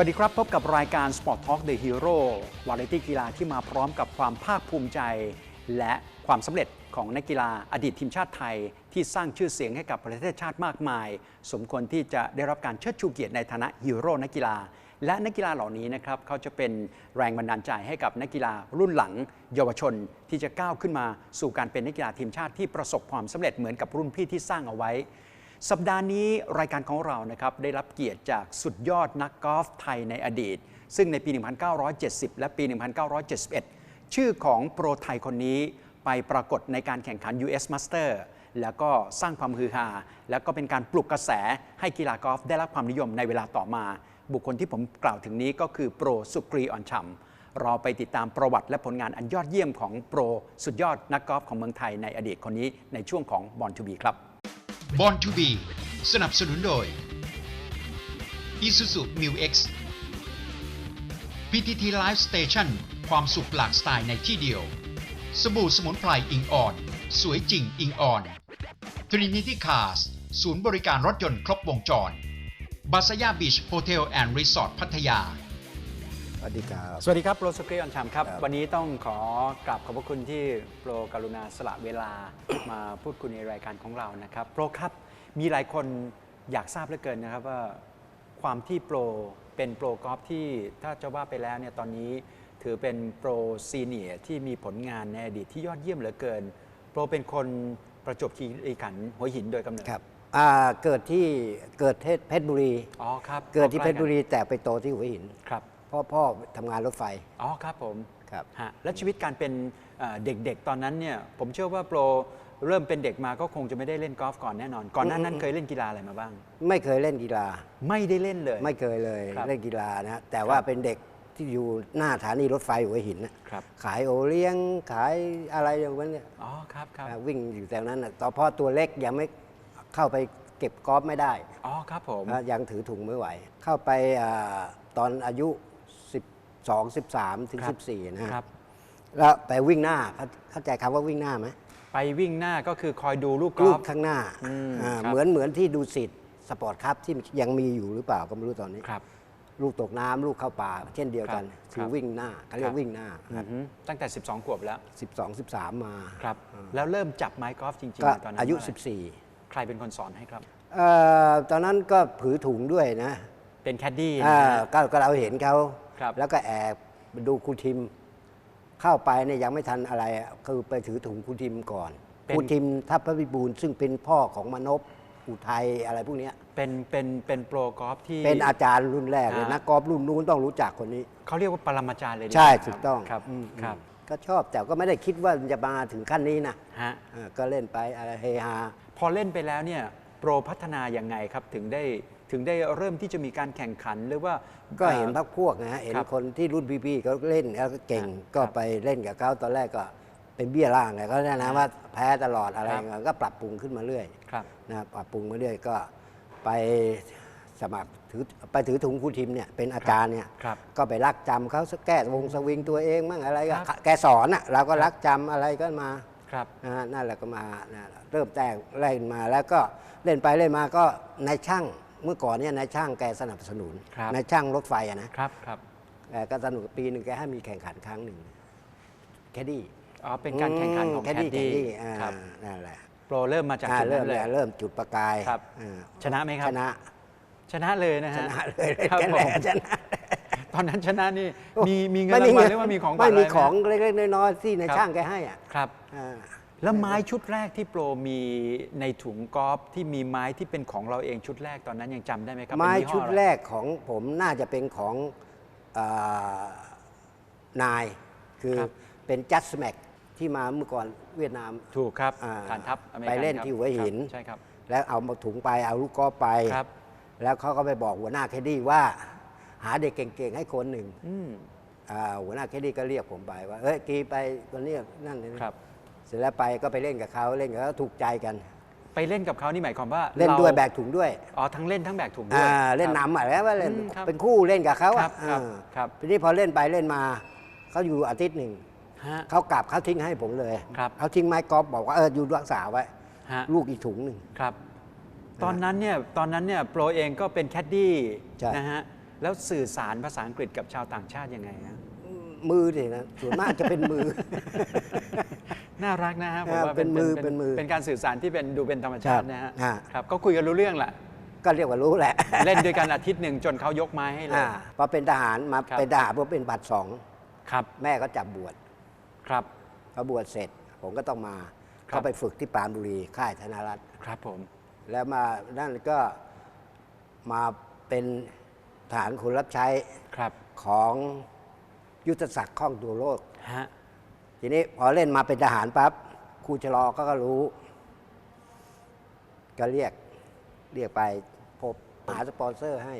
วัสดีครับ พบกับรายการ Sport Talk The Hero วาไรตี้กีฬาที่มาพร้อมกับความภาคภูมิใจ และความสำเร็จของนักกีฬาอดีตทีมชาติไทย ที่สร้างชื่อเสียงให้กับประเทศชาติมากมาย สมควรที่จะได้รับการเชิดชูเกียรติในฐานะฮีโร่นักกีฬา และนักกีฬาเหล่านี้นะครับเขาจะเป็นแรงบันดาลใจให้กับนักกีฬารุ่นหลัง เยาวชนที่จะก้าวขึ้นมาสู่การเป็นนักกีฬาทีมชาติที่ประสบความสำเร็จเหมือนกับรุ่นพี่ที่สร้างเอาไว้ สัปดาห์นี้รายการของเรานะครับได้รับเกียรติจากสุดยอดนักกอล์ฟไทยในอดีต ซึ่งในปี 1970 และปี 1971 ชื่อของโปรไทยคนนี้ไปปรากฏในการแข่งขัน US Master แล้วก็สร้างความฮือฮา แล้วก็เป็นการปลุกกระแสให้กีฬากอล์ฟได้รับความนิยมในเวลาต่อมา บุคคลที่ผมกล่าวถึงนี้ก็คือโปรสุกรีอ่อนฉ่ำเราไปติดตามประวัติและผลงานอันยอดเยี่ยมของโปรสุดยอดนักกอล์ฟของเมืองไทยในอดีตคนนี้ในช่วงของบอลทูบีครับ บอลทูบีสนับสนุนโดย Isuzu Mu X PTT Live Station ความสุขหลากสไตล์ในที่เดียว สบู่สมุนไพรอิงออน สวยจริงอิงออน Trinity Cars ศูนย์บริการรถยนต์ครบวงจร บาสยาบีชโฮเทลแอนด์รีสอร์ทพัทยา สวัสดีครับ สวัสดีครับโปรสกรีออนชามครับ ครับ วันนี้ต้องขอกราบขอบพระคุณที่โปรกรุณาสละเวลา มาพูดคุยในรายการของเรานะครับ โปรครับมีหลายคนอยากทราบเหลือเกินนะครับว่าความที่โปรเป็นโปรกอล์ฟที่ถ้าจะว่าไปแล้วเนี่ยตอนนี้ถือเป็นโปรซีเนียร์ที่มีผลงานในอดีตที่ยอดเยี่ยมเหลือเกิน โปรเป็นคนประจวบคีรีขันธ์หัวหินโดยกำเนิดครับอ่าเกิดที่เกิดที่เพชรบุรี อ๋อครับเกิดที่เพชรบุรีใกล้แต่ไปโตที่หัวหินกันครับเพ่อพ่อทำงานรถไฟ อ๋อครับผมครับ ฮะและชีวิตการเป็นเอ่อเด็กๆ ตอนนั้นเนี่ยผมเชื่อว่าโปรเริ่มเป็นเด็กมาก็คงจะไม่ได้เล่นกอล์ฟก่อนแน่นอน ก่อนหน้านั้นเคยเล่นกีฬาอะไรมาบ้าง ไม่เคยเล่นกีฬา ไม่ได้เล่นเลย ไม่เคยเลยครับเล่นกีฬานะแต่ว่าครับเป็นเด็กที่อยู่หน้าสถานีรถไฟหัวหินน่ะครับ ขายโอเลี้ยงขายอะไรอย่างนั้นเนี่ยอ๋อครับครับอ่าวิ่งอยู่แถวนั้นน่ะตอนพ่อตัวเล็กยังไม่เข้าไปเก็บกอล์ฟไม่ได้อ๋อครับผมอะยังถือถุงไม่ไหว เข้าไปอ่าตอนอายุ 12 13 ถึง ครับ 14 นะฮะครับ แล้วไปวิ่งหน้าเข้าเข้าใจคำว่าวิ่งหน้าไหมไปวิ่งหน้าก็คือคอยดูลูกกลูอกล์ฟข้างหน้าอืมอ่าครับ เหมือนเหมือนที่ดูสิทธิ์สปอร์ตครับที่ยังมีอยู่หรือเปล่าก็ไม่รู้ตอนนี้ ครับ ลูกตกน้ำลูกเข้าป่า เช่นเดียวกันครับคือวิ่งหน้าเขาเรียครักบ วิ่งหน้าอือฮึตั้งแต่ 12 ขวบแล้ว12 13 มาครับ แล้วเริ่มจับไม้กอล์ฟจริงก็ๆในตอนนั้นอายุ เมื่ไหร่14ใครเป็นคนสอนให้ครับ เอ่อตอนนั้นก็ผือถุงด้วยนะเป็นแคดดี้อ่านะฮะ ก็ก็เราเห็นเขา ครับแล้วก็แอบดูครูทิม เข้าไปเนี่ยยังไม่ทันอะไรอะคือไปถือถุงครูทิมก่อนครูทิมทัพพระวิบูลย์ซึ่งเป็นพ่อของมนพอุทัยอะไรพวกเนี้ยเป็นเป็นเป็นโปรกอล์ฟที่ เป็นอาจารย์รุ่นแรกเลยอ่านักกอล์ฟรุ่นนู้นต้องรู้จักคนนี้ เขาเรียกว่าปรมาจารย์เลยดีใช่ว่าถูกต้องครับอืมครับก็ชอบแต่ก็ไม่ได้คิดว่าจะมาถึงขั้นนี้นะฮะอ่าก็เล่นไปอะไรเฮฮา พอเล่นไปแล้วเนี่ยโปรพัฒนายังไงครับถึงได้ ถึงได้เริ่มที่จะมีการแข่งขันหรือว่า ก็เห็นอ่อพักพวกนะฮะเห็นครับคนที่รุ่นพี่ๆเขาเล่นแล้วก็เก่งครับก็ครับไปเล่นกับเขาตอนแรกก็เป็นเบี้ยล่างเลยก็แนะนำว่าแพ้ตลอดอะไรครับเงี้ยก็ปรับปรุงขึ้นมาเรื่อยครับนะปรับปรุงมาเรื่อยก็ไปสมัครถือไปถือถุงครูทิมเนี่ยเป็นอาจารย์เนี่ยครับก็ไปรักจำเขาสักแก้วงสวิงตัวเองมั่งอะไรก็ครับแกสอนอะเราก็รักจำอะไรก็มาครับนะฮะนั่นแหละก็มานะเริ่มแต่งเล่นมาแล้วก็เล่นไปเล่นมาก็นายช่าง เมื่อก่อนเนี่ยนายช่างแกสนับสนุนครับนายช่างรถไฟอะนะครับครับแกก็สนุกปีหนึ่งแกให้มีแข่งขันครั้งหนึ่งแคดดี้อ๋อเป็นการแข่งขันของแคแคดดดี้ดี้อ่าครับนั่นแหละโปรเริ่มมาจากอ่าจุดเริ่นั้มนเลยเริ่มจุดประกายครับอ่าชนะไหมครับชนะ ชนะเลยนะชฮะนะเลยครับแค่ผแหละมชนะตอนนั้นชนะนี่มีมีเงินรางวัลหรือว่ามีของขวัญไม่มีะรหของเล็กๆน้อยๆที่นายครับช่างแกให้อะครับอ่า แล้วไม้ชุดแรกที่โปรมีในถุงกอล์ฟที่มีไม้ที่เป็นของเราเองชุดแรกตอนนั้นยังจำได้ไหมครับไม้เป็นยี่ห้อชุดอะไแรกของผมน่าจะเป็นของเอ่อนาย คือครับเป็นจัสแม็กที่มาเมื่อก่อนเวียดนาม ถูกครับอ่าฐานทัพอเมริกันไปเล่นครับที่หัวหิน ครับใช่ครับ แล้วเอามาถุงไปเอาลูกกอล์ฟไป ครับ แล้วเขาก็ไปบอกหัวหน้าแคดดี้ว่า หาเด็กเก่งๆให้คนหนึ่งอืม อ่าหัวหน้าแคดดี้ก็เรียกผมไปว่าเฮ้ยกีไปตัวนี้นั่นนี่ครับ เสร็จแล้วไปก็ไปเล่นกับเขาเล่นกับเขาถูกใจกัน ไปเล่นกับเขานี่หมายความว่าเล่นราด้วยแบกถุงด้วยอ๋อทั้งเล่นทั้งแบกถุงด้วอ่าย เล่นครับนำอะแล้วว่าเล่นอืมครับเป็นคู่เล่นกับเขาครัอะบครับอ่าครับ ทีนี้พอเล่นไปเล่นมาเขาอยู่อาทิตย์หนึ่งฮะ เขากลับเขาทิ้งให้ผมเลยครับ เขาทิ้งไม้กอล์ฟบอกว่าเอออยู่รักษาไว้ ฮะลูกอีกถุงหนึ่ง ครับ ตอนนั้นเนี่ยตอนนั้นเนี่ยโปรเองก็เป็นแคดดี้ใช่ นะฮะแล้วสื่อสารภาษาอังกฤษกับชาวต่างชาติยังไงฮะ มือดินะส่วนมากจะเป็นมือ น่ารักนะฮะผมอ่าว่าเป็นมือเป็นมือเป็นการสื่อสารที่เป็นดูเป็นธรรมชาตินะฮะอ่าครับก็คุยกันรู้เรื่องแหละก็เรียกว่ารู้แหละ เล่นด้วยกันอาทิตย์หนึ่งจนเขายกไม้ให้เลยอ่าพอเป็นทหารมาครับเป็นทหารพอเป็นบัตรสองครับ แม่ก็จับบวชครับพอบวชเสร็จผมก็ต้องมาครับเขาไปฝึกที่ปรานบุรีค่ายธนรัตน์ครับผม แล้วมานั่นก็มาเป็นฐานคนรับใช้ครับของยุทธศักดิ์ข้องตัวโลกฮะ ทีนี้พอเล่นมาเป็นทหารปั๊บครูชะลอก็ก็รู้ ก็เรียกเรียกไปพบหาสปอนเซอร์ให้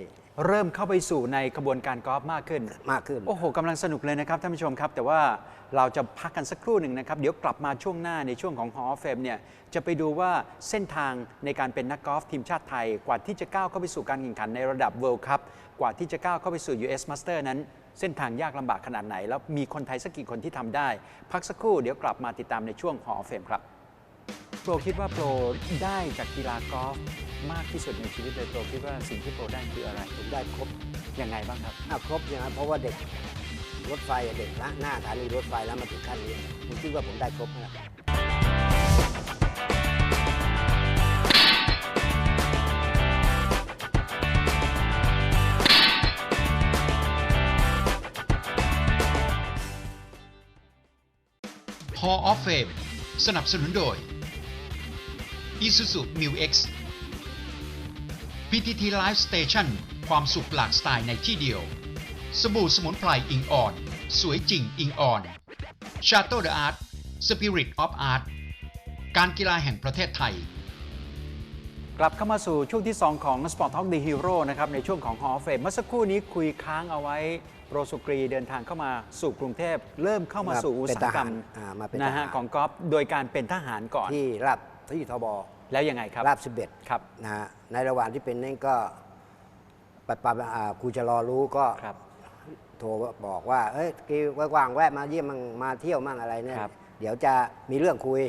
เริ่มเข้าไปสู่ในกระบวนการกอล์ฟมากขึ้น มากขึ้น โอ้โหกำลังสนุกเลยนะครับท่านผู้ชมครับ แต่ว่าเราจะพักกันสักครู่หนึ่งนะครับ เดี๋ยวกลับมาช่วงหน้าในช่วงของ Hall of Fame เนี่ยจะไปดูว่าเส้นทางในการเป็นนักกอล์ฟทีมชาติไทย กว่าที่จะก้าวเข้าไปสู่การแข่งขันในระดับ World Cup กว่าที่จะก้าวเข้าไปสู่ US Master นั้น เส้นทางยากลำบากขนาดไหน แล้วมีคนไทยสักกี่คนที่ทำได้ พักสักครู่เดี๋ยวกลับมาติดตามในช่วง Hall of Fame ครับโปรคิดว่าโปรได้จากกีฬากอล์ฟมากที่สุดในชีวิตเลยโปรคิดว่าสิ่งที่โปรได้คืออะไรผมได้ครบยังไงบ้างครับอะครบอย่างนั้นเพราะว่าเด็กรถไฟอะเด็กละหน้าสถานีรถไฟแล้วมาถึงขั้นนี้ผมคิดว่าผมได้ครบแล้วพอ Hall of Fame สนับสนุนโดย Isuzu Mu X PTT Live Station ความสุขหลากสไตล์ในที่เดียว สบู่สมุนไพรอิงอ่อน สวยจริงอิงอ่อน Chateau de Art Spirit of Art การกีฬาแห่งประเทศไทย กลับเข้ามาสู่ช่วงที่ 2 ของ Sport Talk The Hero นะครับ ในช่วงของ Hall of Fame เมื่อสักครู่นี้คุยค้างเอาไว้โปรสุกรีเดินทางเข้ามาสู่กรุงเทพ เริ่มเข้ามาสู่อุตสาหกรรมเป็นทหารอ่ามาเป็นนะทฮะหารของกอล์ฟโดยการเป็นทหารก่อน ที่ราบที่ทบแล้วยังไงครับ ราบสิบเอ็ดครับนะฮะในระหว่างที่เป็นนั่นก็ปปอ่าครูจะรอรู้ก็ครับโทรบอกว่าเอ้ยกีว่างๆแวะมาเยี่ยมมั่งมาเที่ยวมั่งอะไรเนี่ยครับ เดี๋ยวจะมีเรื่องคุย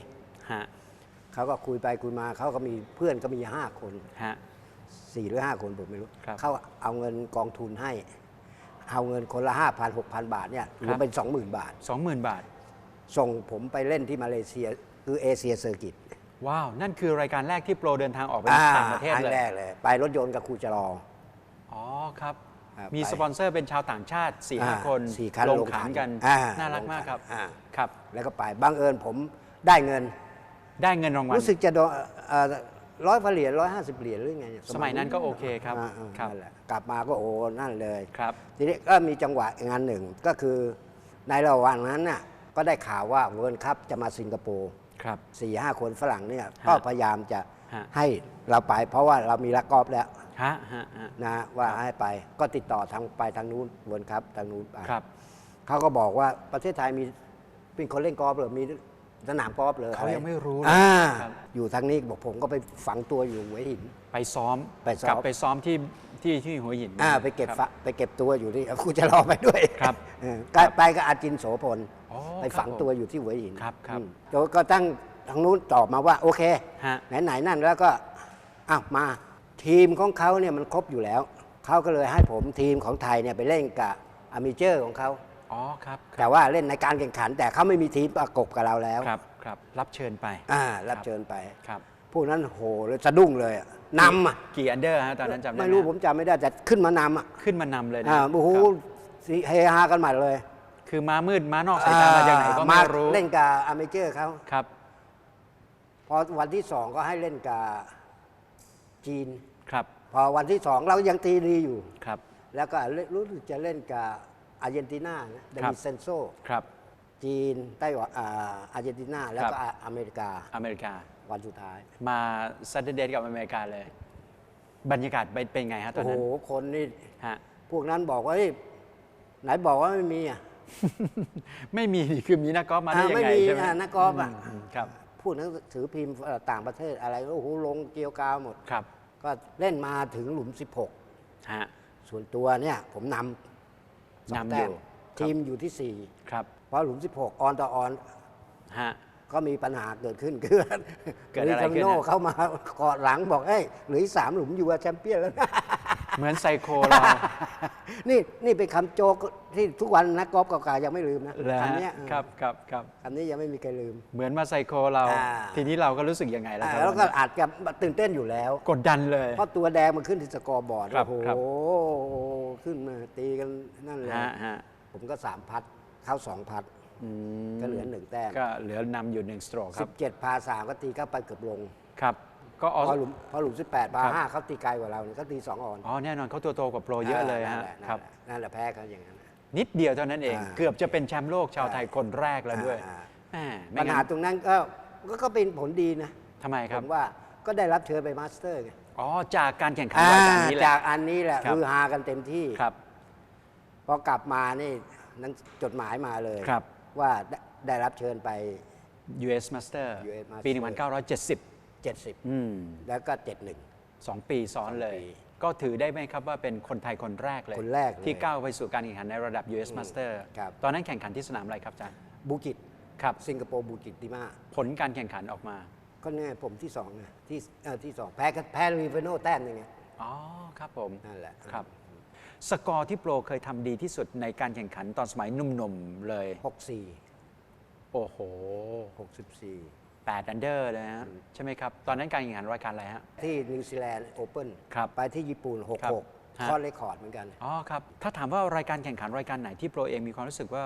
ฮะ เขาก็คุยไปคุยมาเขาก็มีเพื่อนก็มีห้าคนฮะ สี่หรือห้าคนผมไม่รู้ ครับ เขาเอาเงินกองทุนให้ เอาเงินคนละห้าพันหกพันบาทเนี่ยรวมเป็นสองหมื่นบาท20,000บาท ส่งผมไปเล่นที่มาเลเซียคือเอเชียเซอร์กิตว้าว นั่นคือรายการแรกที่โปรเดินทางออกไปต่างประเทศครั้เลงยแรกเลย ไปรถยนต์กับครูจรอ อ๋อครับครับมีไปสปอนเซอร์เป็นชาวต่างชาติ4ี่ห้าอ่าคนสี่คันลงลงขัขันนกัน อ่าน่ารักลงมากครับอ่า ครับ แล้วก็ไปบังเอิญผมได้เงิน ได้เงินรางวัล รู้สึกจะโดนร้อยเหรียญร้อยห้าสิบเหรียญหรือไงเสมัยนั้นก็โอเคครับอ่าอ่าครับนั่นแหละกลับมาก็โอ้นั่นเลยครับ ทีนี้ก็มีจังหวะงานหนึ่งก็คือในระหว่างนั้นน่ะก็ได้ข่าวว่าเวิร์ลคัพจะมาสิงคโปร์ครับสี่ห้าคนฝรั่งเนี่ยก็พยายามจะฮะให้เราไป เพราะว่าเรามีลักกอบแล้วฮะฮะฮะนะว่าให้ไปก็ติดต่อทางไปทางนู้นเวิร์ลคัพทางนู้นไปครับเขาก็บอกว่าประเทศไทยมีเป็นคนเล่นกอล์ฟเหรือมี สนามกอล์ฟเลยเขายังไม่รู้เลยอ่าครับ อยู่ทางนี้บอกผมก็ไปฝังตัวอยู่หัวหิน ไปซ้อมไปซ้อม กลับไปซ้อมที่ที่ที่หัวหินอ่าไปเก็บคฝะรัไปเก็บตัวอยู่ที่ครูจะรอไปด้วยครับ เออก็ไปกับอาจินโสพลอ๋อไปครับฝังตัวอยู่ที่หัวหินครับครับ อืมแล้วก็ตั้งทางนู้นตอบมาว่าโอเค ฮะไหนๆนั่นแล้วก็อ้าวมาทีมของเขาเนี่ยมันครบอยู่แล้ว เขาก็เลยให้ผมทีมของไทยเนี่ยไปเล่นกับอามิเจอร์ของเขา อ๋อครับคแต่รับว่าเล่นในการแข่งขัน แต่เขาไม่มีทีมประกบกับเราแล้วครับครับ รับเชิญไปอ่ารับเชิญไปครับพวกนั้นโหเลยสะดุ้งเลยอะนำอะกี่อันเดอร์ฮะตอนนั้นจำได้หไม่รู้ผมจำไม่ได้แต่ขึ้นมานำอะขึ้นมานำเลยนะอ่าโอ้โหครับสิเฮฮากันหมดเลย คือม้ามืดม้านอกสายตามาจากไหนก็อ่ไม่รู้เล่นกับอามิเจอร์เขาครับพอวันที่สองก็ให้เล่นกับจีนครับ พอวันที่สองเรายังตีดีอยู่ครับ แล้วก็เล่นรู้สึกจะเล่นกับ อาร์เจนตินานะเดครับวิดเซนโซ ครับ จีน ไต้หวันอ่าอาร์เจนตินา แล้วก็ครับอเมริกา อเมริกา วันสุดท้าย มาซัตเดย์กับอเมริกาเลย บรรยากาศเป็นเป็นไงฮะตอโอ้นโห นั้นคนนี่ ฮะ พวกนั้นบอกว่าเฮ้ยไหนบอกว่าไม่มีอะไม่มีนี่คือมีนักกอล์ฟมาได้ยังไม่ไงมีใช่ไหมอะนักกอล์ฟอะมครับ พูดหนังสือพิมพ์เอ่อต่างประเทศอะไรก็โอ้โหลงเกลียวกราวหมด ครับ ก็เล่นมาถึงหลุม ฮะ 16 ส่วนตัวเนี่ย ผมนำ สงนำแต้อยู่มครับ ทีมอยู่ที่ครับ4เพราะหลุม 16 ออนต่อออน ฮะ ก็มีปัญหาเกิดขึ้นคือเกิดอะไรลุยขึ้นคามิโน่ฮะเข้ามากอดหลังบอกเฮ้ยเหลืออกสามหลุมอยู่ว่าแชมเปี้ยนแล้วนะ เหมือนไซโคเรา นี่นี่เป็นคำโจกที่ทุกวันนักกอล์ฟเก่าๆยังไม่ลืมนะแล้วคำเนี้ยครับครับครับ คำนี้ยังไม่มีใครลืม เหมือนมาไซโคเรา อ่า ทีนี้เราก็รู้สึกยังไงล่ะอ่าครับแล้วก็อาจจะตื่นเต้นอยู่แล้ว กดดันเลย เพราะตัวแดงมันขึ้นที่สกอร์บอร์ดครับโอ้โหครับ ขึ้นมาตีกันนั่นเลยฮะฮะผมก็สามพัดเข้าสองพัดอืมก็เหลือหนึ่งแต้มก็เหลือนำอยู่หนึ่งสโตรกคสิรับบเจ็ดพาสามก็ตีเข้าไปเกือบลง ครับ ก็ออพอหลุมพอหลุมสิบแปดพาครับห้าเขาตีไกลกว่าเราเนี่ยเขาตีสองออนอ๋อแน่นอนเขาตัวโตกว่าโปรเยอะเลยนั่นฮะแหละครับ นั่นแหละนั่นแหละแพ้เขาอย่างนั้น นิดเดียวเท่านั้นเอง อ่าเกือบจะเป็นแชมป์โลกชาวไทยคนแรกแล้วด้วยอ่า แหมไม่ปัญงั้หานตรงนั้นก็ก็ก็เป็นผลดีนะทำไมคผรับ มว่าก็ได้รับเชิญไปมาสเตอร์ไง อ๋อจากการแข่งขันรายการนี้แหละ จากอันนี้แหละครับ คือฮากันเต็มที่ครับ พอกลับมานี่หนั้นจดหมายมาเลยครับ ว่าได้ได้รับเชิญไป US Master US Master ปี 1970 70 อืมแล้วก็ 71 สองปีซ้อนเลยสองปีก็ถือได้ไหมครับว่าเป็นคนไทยคนแรกเลย คนแรกเลยที่ก้าวไปสู่การแข่งขันในระดับ US Master ครับ ตอนนั้นแข่งขันที่สนามอะไรครับอาจารย์ บูกิต ครับ สิงคโปร์บูกิตติมา ผลการแข่งขันออกมา ก็เนี่ยผมที่สองไงที่เออที่สองแพ้กันแพ้รีเฟโนแต้มหนึงไงอ๋อครับผมนั่นแหละครับ สกอร์ที่โปรเคยทำดีที่สุดในการแข่งขันตอนสมัยหนุ่มๆเลย64โอ้โห64 8อันเดอร์เลยฮะใช่ไหมครับ ตอนนั้นการแข่งขันรายการอะไรฮะ ที่นิวซีแลนด์โอเพ่นครับไปที่ญี่ปุ่นครับ66ฮะ ข้อเรคคอร์ดเหมือนกัน อ๋อครับ ถ้าถามว่ารายการแข่งขันรายการไหนที่โปรเองมีความรู้สึกว่า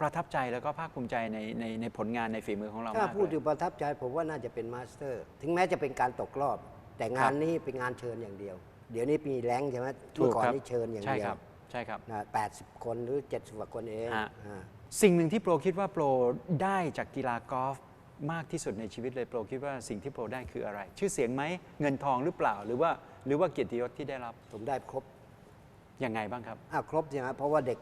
ประทับใจแล้วก็ภาคภูมิใจในในในผลงานในฝีมือของเราถ้ามากพูดเลถึย งประทับใจผมว่าน่าจะเป็นมาสเตอร์ ถึงแม้จะเป็นการตกรอบ แต่งานนี้เป็นงานเชิญอย่างเดียว เดี๋ยวนี้มีแรงค์ใช่ไหมถูเมื่กอก่อนครับ นี่เชิญอย่างใช่เดียควรับ ใช่ครับ นะ80คนหรือ70กว่าคนเองฮะ อ่าสิ่งหนึ่งที่โปรคิดว่าโปรได้จากกีฬากอล์ฟมากที่สุดในชีวิตเลยโปรคิดว่าสิ่งที่โปรได้คืออะไร ชื่อเสียงไหมเงินทองหรือเปล่า หรือว่าหรือว่าเกียรติยศที่ได้รับผมได้ครบ ยังไงบ้างครับอ้าวครบใช่ไหมเพราะว่าเด็ก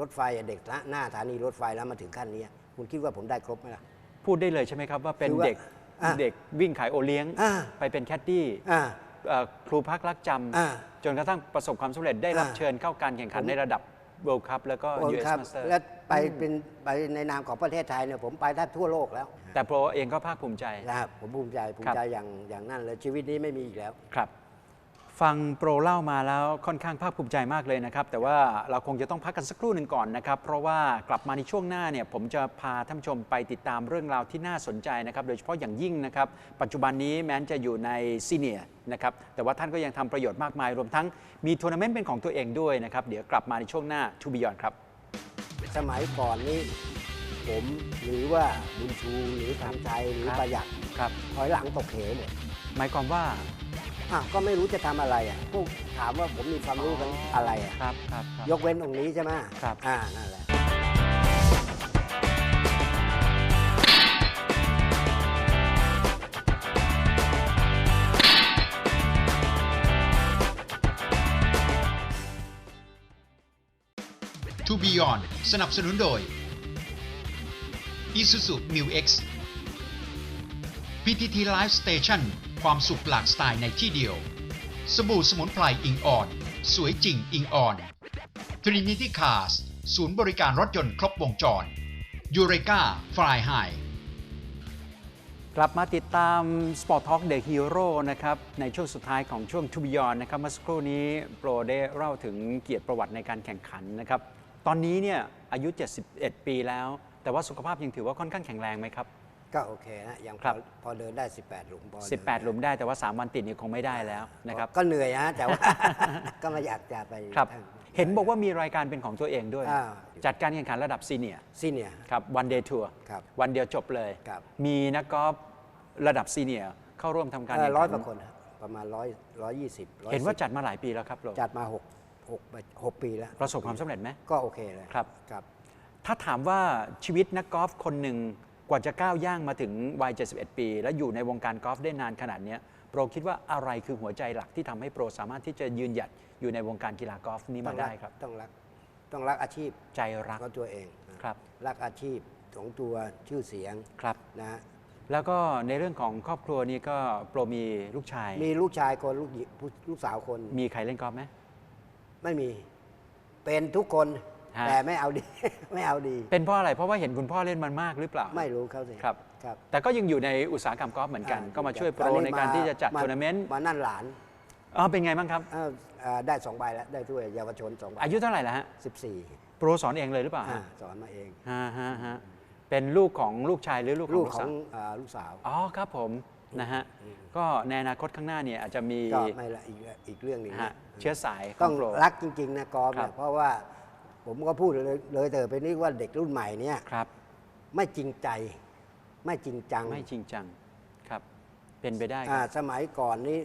รถไฟอะเด็กหน้าสถานีรถไฟแล้วมาถึงขั้นนี้คุณคิดว่าผมได้ครบไหมล่ะ พูดได้เลยใช่ไหมครับว่าเป็นคือว่าเด็กอะเด็กวิ่งขายโอเลี้ยง อ่าไปเป็นแคดดี้อ่า เอ่อครูพักรักจอ่าำจนกระทั่งประสบความสำเร็จได้รับอ่าเชิญเข้าการแข่งขันในระดับ World Cup แล้วก็โอ้ US ครับ Master และไปเป็นไปในนามของประเทศไทยเนี่ยผมไปแทบทั่วโลกแล้วแต่โปรเองก็ภาคภูมิใจ นะครับผมภูมิใจภูครัมิบใจอย่างอย่างนั้นเลยชีวิตนี้ไม่มีอีกแล้ว ครับ ฟังโปรเล่ามาแล้วค่อนข้างภาคภูมิใจมากเลยนะครับ แต่ว่าเราคงจะต้องพักกันสักครู่หนึ่งก่อนนะครับ เพราะว่ากลับมาในช่วงหน้าเนี่ยผมจะพาท่านผู้ชมไปติดตามเรื่องราวที่น่าสนใจนะครับ โดยเฉพาะอย่างยิ่งนะครับ ปัจจุบันนี้แม้นจะอยู่ในซีเนียร์นะครับ แต่ว่าท่านก็ยังทำประโยชน์มากมาย รวมทั้งมีทัวร์นาเมนต์เป็นของตัวเองด้วยนะครับ เดี๋ยวกลับมาในช่วงหน้าทูบิยอนครับ สมัยก่อนนี้ผมหรือว่าบุญชูหรือทางใจหรือครับประหยัดครับถอยหลังตกเหวหมดหมายความว่า อะก็ไม่รู้จะทำอะไรอะพวกถามว่าผมมีความรู้กันอะไรอะ ครับครับครับ ยกเว้นองค์นี้ใช่ไหมครับ อ่า นั่นแหละ To Beyond สนับสนุนโดย Isuzu Mu X PTT Live Station ความสุขหลากสไตล์ในที่เดียว สบู่สมุนไพรอิงอ่อน สวยจริงอิงอ่อน Trinity Cars ศูนย์บริการรถยนต์ครบวงจร Eureka Fly High กลับมาติดตาม Sport Talk The Hero นะครับ ในช่วงสุดท้ายของช่วง To b e y o n นะครับเมื่อสักครู่นี้โปรได้เล่าถึงเกียรติประวัติในการแข่งขันนะครับ ตอนนี้เนี่ยอายุ 71 ปีแล้ว แต่ว่าสุขภาพยังถือว่าค่อนข้างแข็งแรงไหมครับ ก็โอเคนะยังพครัอบ พอเดินได้ 18 หลุมพอเดิน18 หลุมได้แต่ว่า 3 วันติดนี่คงไม่ได้แล้วนะครับ ก็เหนื่อยฮะแต่ว่า ก็ไม่อยากจะไปครับ เห็นบอกว่ามีรายการเป็นของตัวเองด้วยอ่าจัดการแข่งขันระดับซีเนียร์ซีเนียครับวันเดย์ทัวร์ครับ วันเดียวจบเลย ครับ มีนักกอล์ฟระดับซีเนียร์เข้าร่วมทำการเอ่แข่องร้อยขักว่าคนฮะประมาณร้อยร้อยยี่สิบเห็นว่าจัดมาหลายปีแล้วครับโปรจัดมาหกหกหกปีแล้วประสบความสำเร็จไหม ก็โอเคเลยครับ ครับ ถ้าถามว่าชีวิตนักกอล์ฟคนหนึ่งก ว่าจะก้าวย่างมาถึงวัย 71 ปี และอยู่ในวงการกอล์ฟได้นานขนาดเนี้ยโปรคิดว่าอะไรคือหัวใจหลักที่ทำให้โปรสามารถที่จะยืนหยัดอยู่ในวงการกีฬากอล์ฟนี้ต้มาองรัได้กครับ ต้องรักต้องรักอาชีพใจรักของตัวเองนะครับรักอาชีพของตัวชื่อเสียงครับนะฮะแล้วก็ในเรื่องของครอบครัวนี้ก็โปรมีลูกชาย มีลูกชายคนลูกหญิงผู้ลูกสาวคน มีใครเล่นกอล์ฟไหมไม่มี เป็นทุกคน ฮะ แต่ไม่เอาดี ไม่เอาดีเป็นเพราะอะไรเพราะว่าเห็นคุณพ่อเล่นมันมากหรือเปล่า ไม่รู้เขาสิครับ ครับแต่ก็ยังอยู่ในอุตสาหกรรมกอล์ฟเหมือนกันอ่าก็มาช่วยโปรตอในการที่จะจัดมาทัวร์นาเมนต์มานั่นหลานอ๋อเป็นไงบ้างครับอ้าวอ่าได้สองใบแล้ว ได้ถ้วยเยาวชนสองใบอายุเท่าไหร่แล้วฮะสิบสี่โปรสอนเองเลยหรือเปล่าอ่าฮะสอนมาเอง ฮะฮะฮะเป็นลูกของลูกชายหรือลูกขลูองกลูกขอสางวอ่าลูกสาว อ๋อครับผมนะฮะก็ในอนาคตข้างหน้าเนี่ยอาจจะมีก็ไม่ละอีกอีกเรื่องหนึ่งฮะนะเชื้อสายขต้อองงโปร รักจริง ๆ นะกอล์ฟครัเนี่บยเพราะว่า ผมก็พูดเลยเลยเถอะไปนี่ว่าเด็กรุ่นใหม่เนี่ยครับ ไม่จริงใจ ไม่จริงจังไม่จริงจังครับ เป็นไปได้คอ่ารับ สมัยก่อนนี้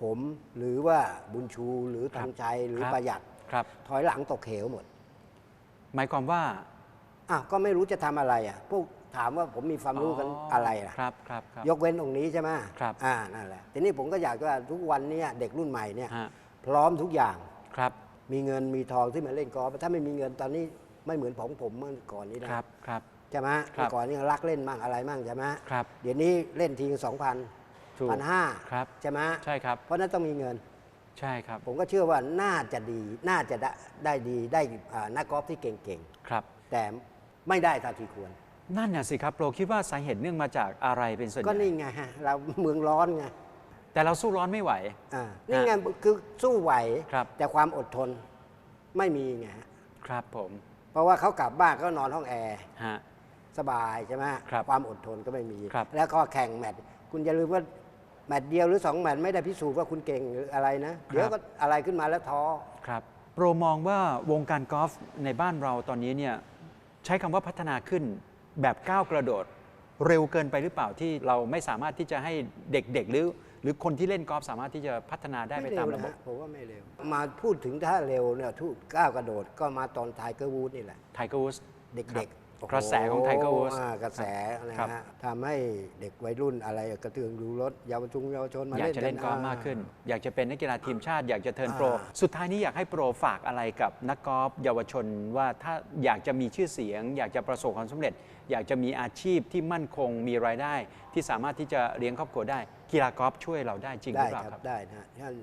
ผมหรือว่าบุญชูหรือครัธบงชัยหรือครับ ประหยัด ครับ ถอยหลังตกเหวหมดหมายความว่าอ้าวก็ไม่รู้จะทำอะไรอะพวกถามว่าผมมีความรู้กันอะไรล่ะ ครับครับครับ ยกเว้นตรงนี้ใช่ไหมครับ อ่านั่นแหละทีนี้ผมก็อยากว่าทุกวันเนี้เด็กรุ่นใหม่เนี่ย ฮะพร้อมทุกอย่าง ครับ มีเงินมีทองที่มาเล่นกอล์ฟถ้าไม่มีเงินตอนนี้ไม่เหมือนของผมเมื่อก่อนนี้นะครับครับ ใช่ไหมครับเมื่อก่อนนี่รักเล่นมั่งอะไรมั่งใช่ไหมครับเดี๋ยวนี้เล่นทีสองพันถูกพันห้าครับ ใช่ไหมใช่ครับ เพราะฉะนั้นต้องมีเงิน ใช่ครับ ผมก็เชื่อว่าน่าจะดีน่าจะได้ได้ดีได้อ่านักกอล์ฟที่เก่งครับ ๆ แต่ไม่ได้เท่าที่ควร นั่นน่ะสิครับโปรคิดว่าสาเหตุเนื่องมาจากอะไรเป็นส่วนใหก็ญ่นี่ไงฮะเราเมืองร้อนไง แต่เราสู้ร้อนไม่ไหว อ่านี่ไงคือสู้ไหว ครับ แต่ความอดทนไม่มีไงฮะครับผมเพราะว่าเขากลับบ้านก็นอนห้องแอร์ฮะ สบายใช่ไหมครับความอดทนก็ไม่มี ครับ แล้วก็แข่งแมตช์คุณอย่าลืมว่าแมตช์เดียวหรือสองแมตช์ไม่ได้พิสูจน์ว่าคุณเก่งหรืออะไรนะ เดี๋ยวก็อะไรขึ้นมาแล้วท้อ ครับโปรมองว่าวงการกอล์ฟในบ้านเราตอนนี้เนี่ยใช้คำว่าพัฒนาขึ้นแบบก้าวกระโดด เร็วเกินไปหรือเปล่าที่เราไม่สามารถที่จะให้เด็กๆ หรือห รือคนที่เล่นกอล์ฟสามารถที่จะพัฒนาได้ไปไม่เร็ตามวระนะบบฮะผมว่าไม่เร็ว มาพูดถึงถ้าเร็วเนี่ยทุกก้าวกระโดดก็มาตอนไทเกอร์วูดนี่แหละ ไทเกอร์วูดเด็กๆโอ้โหกระแสของไทเกอร์วูดอ่ากระแสนะครับฮะทำให้เด็กวัยรุ่นอะไรกระเตืองรู้รถเยาวชนเยาวชนมาอยากเล่นจะเล่นกอล์ฟอ่มากขึ้น อยากจะเป็นนักกีฬาทีมชาติ อยากจะเทิร์นโปรอ่าสุดท้ายนี้อยากให้โปรฝากอะไรกับนักกอล์ฟเยาวชนว่าถ้าอยากจะมีชื่อเสียง อยากจะประสบความสำเร็จ อยากจะมีอาชีพที่มั่นคงมีรายได้ ที่สามารถที่จะเลี้ยงครอบครัวได้ กีฬากอล์ฟช่วยเราได้จริงหได้รือเปล่าคครัรับบ ได้นะท่าน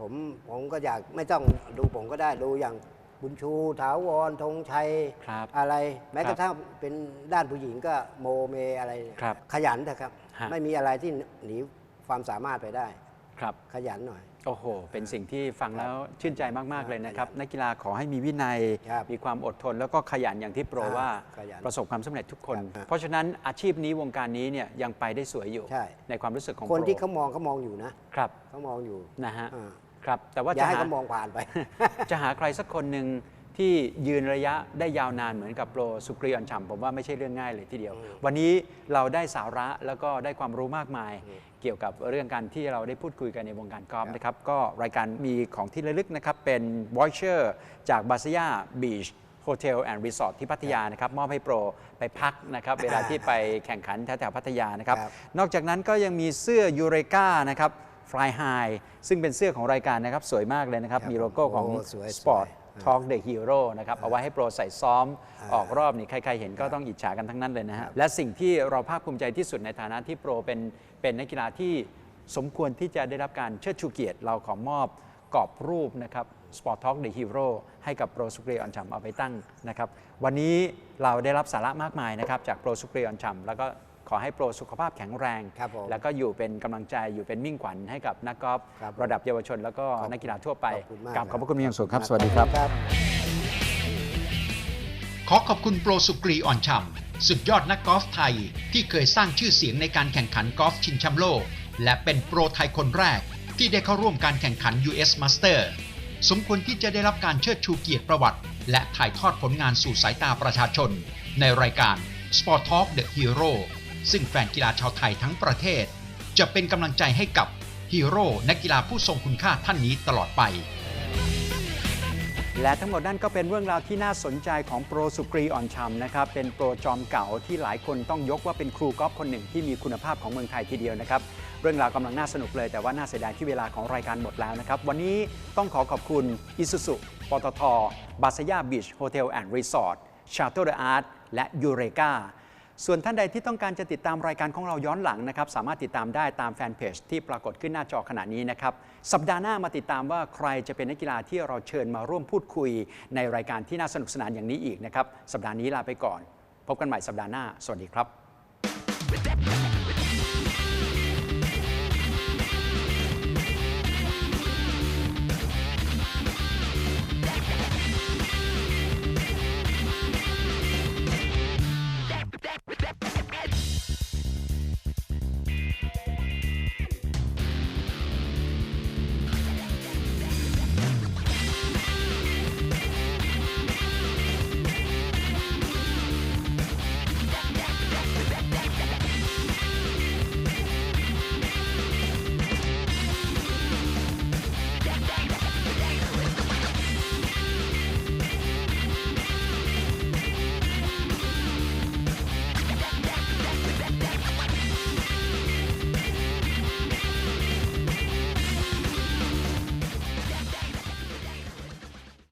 ผมผมก็อยากไม่ต้องดูผมก็ได้ดูอย่างบุญชูถาวรธงชัย ครับ อะไรแม้ครักบระทั่งเป็นด้านผู้หญิงก็โมเมอะไรเนี่ยครับขยันเถอะครับ ฮะไม่มีอะไรที่หนีความสามารถไปได้ ครับ ขยันหน่อย โอ้โห เป็นสิ่งที่ฟังแล้วชื่นใจมาก ๆ เลยนะครับขยันนักกีฬาขอให้มีวินัย ครับมีความอดทน แล้วก็ขยันอย่างที่โปรอ่าว่าขยันประสบความสำเร็จทุกคน ครับ เพราะฉะนั้นอาชีพนี้วงการนี้เนี่ยยังไปได้สวยอยู่ใช่ความรู้สึกของคนโปรที่เขามองเขามองอยู่นะครับเขามองอยู่นะฮะอ่าครับแต่ว่าอย่าจะให้หา เขามองผ่านไป จะหาใครสักคนหนึ่ง ที่ยืนระยะได้ยาวนานเหมือนกับโปรสุกรีอันฉ่ำผมว่าไม่ใช่เรื่องง่ายเลยทีเดียว วันนี้เราได้สาระแล้วก็ได้ความรู้มากมาย เกี่ยวกับเรื่องการที่เราได้พูดคุยกันในวงการกอล์ฟครับนะครับ ก็รายการมีของที่ระลึกนะครับเป็นวอยเชอร์จากบาซิยาบีชโฮเทลแอนด์รีสอร์ทที่พัทยานะครับมอบให้โปรไปพักนะครับเวลาที่ไปแข่งขันแถวๆพัทยานะครับครับนอกจากนั้นก็ยังมีเสื้อยูเรกานะครับ Fly High ซึ่งเป็นเสื้อของรายการนะครับสวยมากเลยนะครับครับมีโลโก้ของโอ้สวย Sport สวย Talk the Hero นะครับเอาไว้ให้โปรใส่ซ้อมออกรอบนี่ใครๆเห็นก็ต้องอิจฉากันทั้งนั้นเลยนะฮะและสิ่งที่เราภาคภูมิใจที่สุดในฐานะที่โปรเป็นเป็นนักกีฬาที่สมควรที่จะได้รับการเชิดชูเกียรติเราขอมอบกรอบรูปนะครับ Sport Talk the Hero ให้กับโปรสุกรีออนชัมเอาไปตั้งนะครับ วันนี้เราได้รับสาระมากมายนะครับ จากโปรสุกรีออนชัมแล้วก็ ขอให้โปรสุขภาพแข็งแรง ครับผมแล้วก็อยู่เป็นกำลังใจอยู่เป็นมิ่งขวัญให้กับนักกอล์ฟครับระดับเยาวชน แล้วก็ขอบนักกีฬาทั่วไปขอบคุณมาก กราบขอบพระคคุรัณบมีอย่างสูงครับ สวัสดีครับ ครับ ขอขอบคุณโปรสุกรีอ่อนช่ำสุดยอดนักกอล์ฟไทย ที่เคยสร้างชื่อเสียงในการแข่งขันกอล์ฟชิงแชมป์โลก และเป็นโปรไทยคนแรก ที่ได้เข้าร่วมการแข่งขัน US Master สมควรที่จะได้รับการเชิดชูเกียรติประวัติ และถ่ายทอดผลงานสู่สายตาประชาชน ในรายการ Sport Talk The Hero ซึ่งแฟนกีฬาชาวไทยทั้งประเทศ จะเป็นกำลังใจให้กับฮีโร่นักกีฬาผู้ทรงคุณค่าท่านนี้ตลอดไป และทั้งหมดนั่นก็เป็นเรื่องราวที่น่าสนใจของโปรสุกรีอ่อนชำนะครับ เป็นโปรจอมเก่าที่หลายคนต้องยกว่าเป็นครูกอล์ฟคนหนึ่งที่มีคุณภาพของเมืองไทยทีเดียวนะครับเรื่องราวกำลังน่าสนุกเลยแต่ว่าน่าเสียดายที่เวลาของรายการหมดแล้วนะครับ วันนี้ต้องขอขอบคุณอิสุสุปตทบาสยาบีชโฮเทลแอนด์รีสอร์ทชาโตเดอะอาร์ตและยูเรกา ส่วนท่านใดที่ต้องการจะติดตามรายการของเราย้อนหลังนะครับ สามารถติดตามได้ตามแฟนเพจที่ปรากฏขึ้นหน้าจอขณะนี้นะครับ สัปดาห์หน้ามาติดตามว่าใครจะเป็นนักกีฬาที่เราเชิญมาร่วมพูดคุย ในรายการที่น่าสนุกสนานอย่างนี้อีกนะครับ สัปดาห์นี้ลาไปก่อน พบกันใหม่สัปดาห์หน้า สวัสดีครับ